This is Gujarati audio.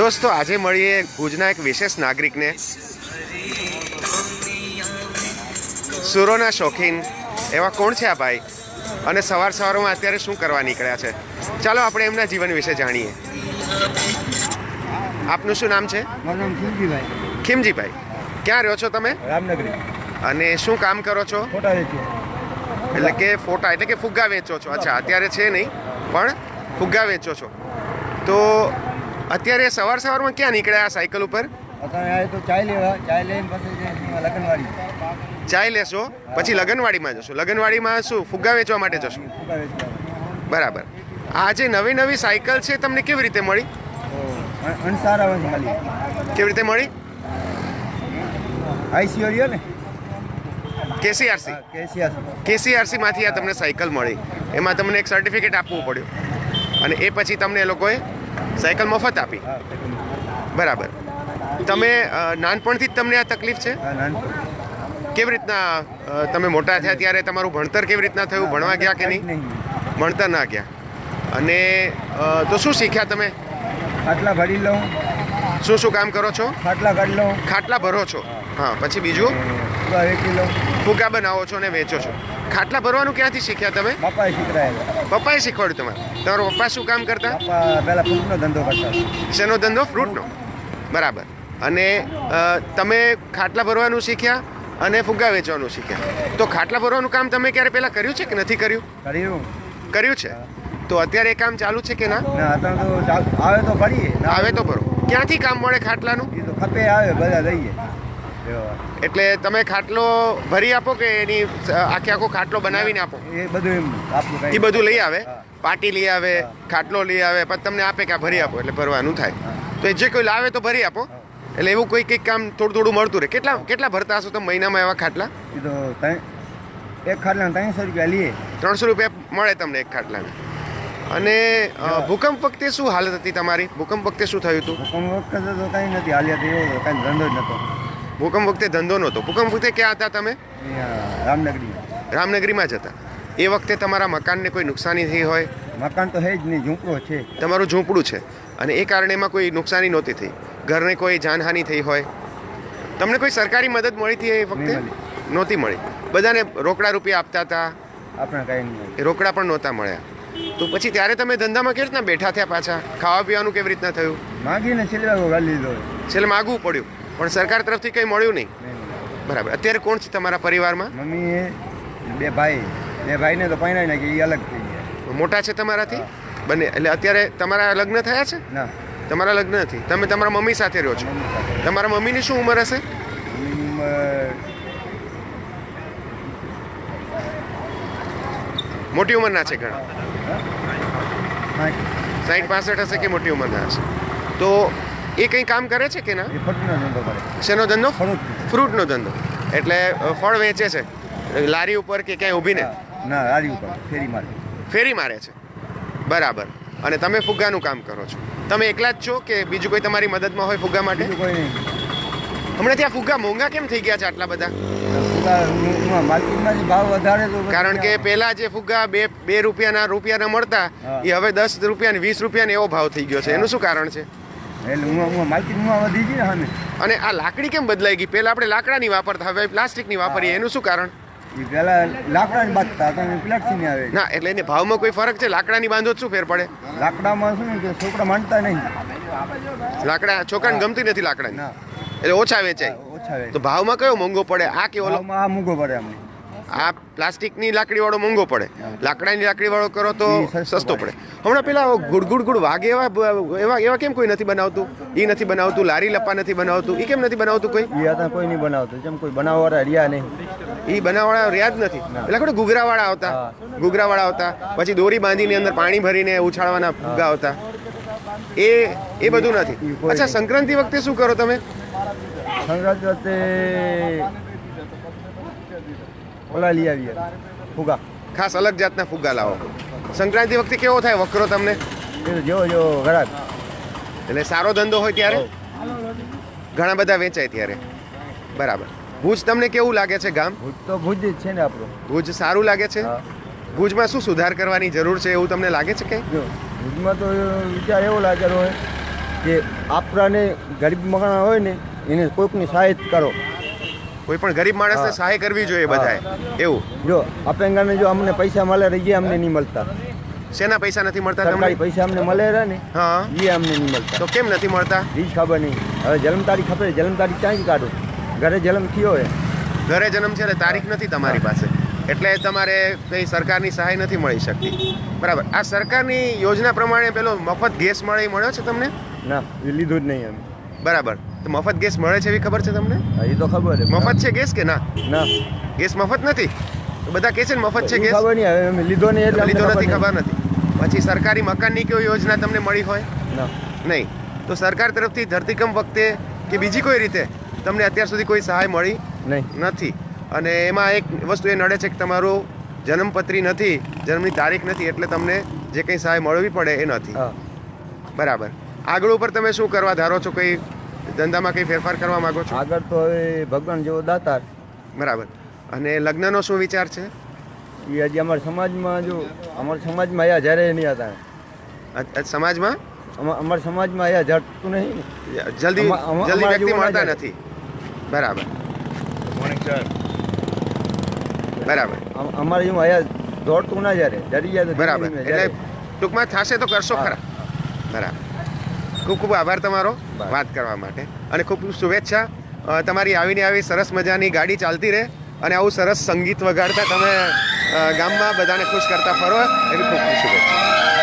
દોસ્તો આજે મળીએ ભુજના એક વિશેષ નાગરિકને. સુરોના શોખીન. એવા કોણ છે આ ભાઈ? અને સવાર સવારમાં અત્યારે શું કરવા નીકળ્યા છે? ચાલો આપણે એમના જીવન વિશે જાણીએ. આપનું શું નામ છે? ખીમજીભાઈ. ક્યાં રહ્યો છો તમે? રામનગરી. અને શું કામ કરો છો? એટલે કે ફોટા એટલે કે ફુગ્ગા વેચો છો. અચ્છા અત્યારે છે નહીં પણ ફુગ્ગા વેચો છો. તો અત્યારે સવાર સવારમાં ક્યાં નીકળ્યા આ સાયકલ ઉપર? ચાય લેશો? પછી લગનવાડીમાં જશો. લગનવાડીમાં શું ફુગ્ગા વેચવા માટે જશો? બરાબર. આ જે નવી નવી સાયકલ છે તમને કેવી રીતે મળી? કેવી રીતે મળી? આઈસીઓ ને? કેસીઆરસી. કેસીઆર કેસીઆરસીમાંથી આ તમને સાયકલ મળી. એમાં તમને એક સર્ટિફિકેટ આપવું પડ્યું. અને એ પછી તમને એ લોકોએ સાયકલ મફત આપી. બરાબર. તમે નાનપણથી જ તમને આ તકલીફ છે? કેવી રીતના તમે મોટા થયા ત્યારે તમારું ભણતર કેવી રીતના થયું? ભણવા ગયા કે નહીં? ભણતર ના ગયા. અને તો શું શીખ્યા તમે? ખાટલા ભરી લઉં. શું શું કામ કરો છો? ખાટલા કાઢી લઉં. ખાટલા ભરો છો. હા. પછી બીજું? ફૂગા એક કિલો. ફુગા બનાવો છો ને વેચો છો? ખાટલા ભરવાનું ક્યાંથી શીખ્યા તમે? પપ્પાએ શીખડાયેલા પપ્પાએ શીખવાડ્યું તમારે? તમારો પપ્પા શું કામ કરતા? પહેલાં ફ્રૂટનો ધંધો કરતા શેનો ધંધો? ફ્રૂટનો. બરાબર. અને તમે ખાટલા ભરવાનું શીખ્યા અને ફુગ્ગા વેચવાનું શીખ્યા. તો ખાટલા ભરવાનું કામ તમે ક્યારે પહેલાં કર્યું છે કે નથી કર્યું? કર્યું. કર્યું છે? તો અત્યારે એ કામ ચાલુ છે કે ના? આવે તો ભરીએ આવે તો ભરો ક્યાંથી કામ મળે ખાટલાનું? ખપે આવે બધા લઈએ. એટલે તમે ખાટલો ભરી આપો કે એની આખે આખો ખાટલો બનાવીને આપો? એ બધું એમ એ બધું લઈ આવે? પાટી લઈ આવે ખાટલો લઈ આવે પછી તમને આપે કે ભરી આપો? એટલે ભરવાનું થાય. તો એ જે કોઈ લાવે તો ભરી આપો. એટલે એવું કોઈ કંઈક કામ થોડું થોડું મળતું રહે. કેટલા કેટલા ભરતા હશો તમે મહિનામાં એવા ખાટલા? એ તો એક ખાટલા ત્રણસો રૂપિયા લઈએ ત્રણસો રૂપિયા મળે તમને એક ખાટલાના. અને ભૂકંપ વખતે શું હાલત હતી તમારી? ભૂકંપ વખતે શું થયું હતું? ભૂકંપ વખતે તો કંઈ નથી. હાલ્યા એવો કાંઈ ધંધો જ નહોતો. ભૂકંપ વખતે ધંધો નહોતો. ભૂકંપ વખતે ક્યાં હતા તમે? રામનગરી. રામનગરીમાં જ હતા. એ વખતે તમારા મકાનને કોઈ નુકસાની થઈ હોય? મકાન તો હે જ નહીં ઝૂંપડું છે. તમારું ઝૂંપડું છે. અને એ કારણે એમાં કોઈ નુકસાની નહોતી થઈ. ઘરને કોઈ જાનહાનિ થઈ હોય? તમને કોઈ સરકારી મદદ મળી હતી એ વખતે? નહોતી મળી. બધાને રોકડા રૂપિયા આપતા હતા? આપણે કાંઈ નહીં રોકડા પણ નહોતા મળ્યા. તો પછી ત્યારે તમે ધંધામાં કેવી રીતના બેઠા થયા પાછા? ખાવા પીવાનું કેવી રીતના થયું? માગીને લીધો છેલ્લે માગવું પડ્યું. પણ સરકાર તરફથી કંઈ મળ્યું નહીં. બરાબર. અત્યારે કોણ છે તમારા પરિવારમાં? મમ્મી બે ભાઈ. બે ભાઈને તો પહેરાવી નાખી એ અલગ થઈ ગયા. મોટા છે તમારાથી? બંને એટલે અત્યારે તમારા લગ્ન થયા છે? ના. તમારા લગ્ન નથી. તમે તમારા મમ્મી સાથે રહ્યો છો. તમારા મમ્મીની શું ઉંમર હશે? મોટી ઉંમરના છે ઘણા. સાઠ પાસઠ હશે કે મોટી ઉંમરના હશે? તો એ કંઈ કામ કરે છે કે ના? શેનો ધંધો? ફ્રૂટનો ધંધો. એટલે ફળ વેચે છે. લારી ઉપર કે ક્યાંય ઊભીને? ના લારી ઉપર ફેરી મારે. ફેરી મારે છે. બરાબર. અને તમે ફુગ્ગાનું કામ કરો છો. તમે એકલા જ છો કે બીજું કોઈ તમારી મદદમાં હોય ફુગ્ગા માટે? હમણાં ત્યાં ફુગ્ગા મોંઘા કેમ થઈ ગયા છે આટલા બધા? કારણ કે પેલા જે ફુગ્ગા બે બે રૂપિયાના રૂપિયાના મળતા એ હવે દસ રૂપિયા ને વીસ રૂપિયા એવો ભાવ થઈ ગયો છે. એનું શું કારણ છે? એટલે હું હું માર્કેટમાં વધી ગઈ ને અને આ લાકડી કેમ બદલાઈ ગઈ? પહેલા આપણે લાકડાની વાપરતા હવે પ્લાસ્ટિકની વાપરીએ. એનું શું કારણ? એ લાકડાની બાંધતા તમે પ્લાસ્ટિકની આવે. ના એટલે એને ભાવમાં કોઈ ફરક છે? લાકડાની બાંધો શું ફેર પડે? લાકડામાં શું કે છોકરા માનતા નહીં. લાકડા છોકરાને ગમતી નથી લાકડાની. એટલે ઓછા વેચાય. ઓછા તો ભાવમાં કયો મોંઘો પડે? આ કે ઓલો? ભાવમાં પડે અમને આ પ્લાસ્ટિકની લાકડીવાળો મોંઘો પડે. લાકડાની લાકડીવાળો કરો તો સસ્તો પડે. હમણાં પેલા ગુડ ગુડ ગુડ વાઘ એવા એવા એવા કેમ કોઈ નથી બનાવતું? એ નથી બનાવતું લારી લપ્પા નથી બનાવતું. એ કેમ નથી બનાવતું કોઈ? કોઈ નહીં બનાવતું. જેમ કોઈ બનાવવાળા રહ્યા નહીં. એ બનાવવાળા રહ્યા જ નથી. એટલે ખોટું ઘૂઘરાવાળા આવતા. ઘૂઘરાવાળા આવતા. પછી દોરી બાંધીને અંદર પાણી ભરીને ઉછાળવાના ફુગ્ગા આવતા. એ એ બધું નથી. અચ્છા સંક્રાંતિ વખતે શું કરો તમે? સંક્રાંતિ વખતે ઓલા લઈ આવીએ. ફુગા. ખાસ અલગ જાતના ફુગ્ગા લાવો. સંક્રાંતિ વખતે કેવો થાય વકરો તમને? જોવો જેવો ઘરાક એટલે સારો ધંધો હોય ત્યારે? ઘણા બધા વેચાય ત્યારે. બરાબર. ભુજ તમને કેવું લાગે છે ગામ? ભુજ તો ભુજ જ છે ને આપણું. ભુજ સારું લાગે છે. ભુજમાં શું સુધાર કરવાની જરૂર છે એવું તમને લાગે છે કે ભુજમાં તો વિચાર એવો લાગેલો હોય કે આપણાને ગરીબ મકાન હોય ને એને કોઈકની સહાય કરો. કોઈ પણ ગરીબ માણસને સહાય કરવી જોઈએ બધાએ. એવું? જો અપેંગાને જો અમને પૈસા મળે રહી ગયા અમને નહીં મળતા. શેના પૈસા નથી મળતા તમને? પૈસા અમને મળે રહે ને હા. એ અમને નહીં મળતા. તો કેમ નથી મળતા? એ જ ખબર નહીં. હવે જન્મ તારીખ ખબર જન્મ તારીખ ક્યાંથી કાઢું? ઘરે જન્મ થયો હોય ઘરે જન્મ છે એટલે તારીખ નથી તમારી પાસે. એટલે તમારે કંઈ સરકારની સહાય નથી મળી શકતી. બરાબર. આ સરકારની યોજના પ્રમાણે પેલો મફત ગેસ મળે એ મળ્યો છે તમને? ના લીધું જ નહીં અમે બરાબર. તો મફત ગેસ મળે છે એવી ખબર છે તમને? એ તો ખબર છે. મફત છે ગેસ કે ના? ના. ગેસ મફત નથી? તો બધા કહે છે ને મફત છે ગેસ? ખબર નહીં હવે લીધો નહીં એટલે લીધો નથી ખબર નથી. પછી સરકારી મકાનની કોઈ યોજના તમને મળી હોય? ના. નહીં. તો સરકાર તરફથી ધરતીકંપ વખતે કે બીજી કોઈ રીતે તમને અત્યાર સુધી કોઈ સહાય મળી? નહીં. નથી. અને એમાં એક વસ્તુ એ નડે છે કે તમારું જન્મપત્રી નથી જન્મની તારીખ નથી એટલે તમને જે કંઈ સહાય મળવી પડે એ નથી. બરાબર. આગળ ઉપર તમે શું કરવા ધારો છો? કંઈ ધંધામાં કંઈ ફેરફાર કરવા માંગો છો? આગળ તો હવે ભગવાન જેવો દાતાર. બરાબર. અને લગ્નનો શું વિચાર છે? એ હજી અમારા સમાજમાં જો અમારા સમાજમાં અહીંયા જ્યારે નહીં હતા સમાજમાં? અમા- અમારા સમાજમાં અહીંયા જડતું નહીં. જલ્દી જલ્દી વ્યક્તિ મળતા નથી. બરાબર. બરાબર. અમારે જેવું અહીંયા દોડતું ના જ્યારે જડી જાય તો બરાબર. એટલે ટૂંકમાં થશે તો કરશો. ખરા. બરાબર. ખૂબ ખૂબ આભાર તમારો વાત કરવા માટે. અને ખૂબ ખૂબ શુભેચ્છા. તમારી આવીને આવી સરસ મજાની ગાડી ચાલતી રહે અને આવું સરસ સંગીત વગાડતા તમે ગામમાં બધાને ખુશ કરતા ફરો. એવી ખૂબ ખૂબ શુભેચ્છા.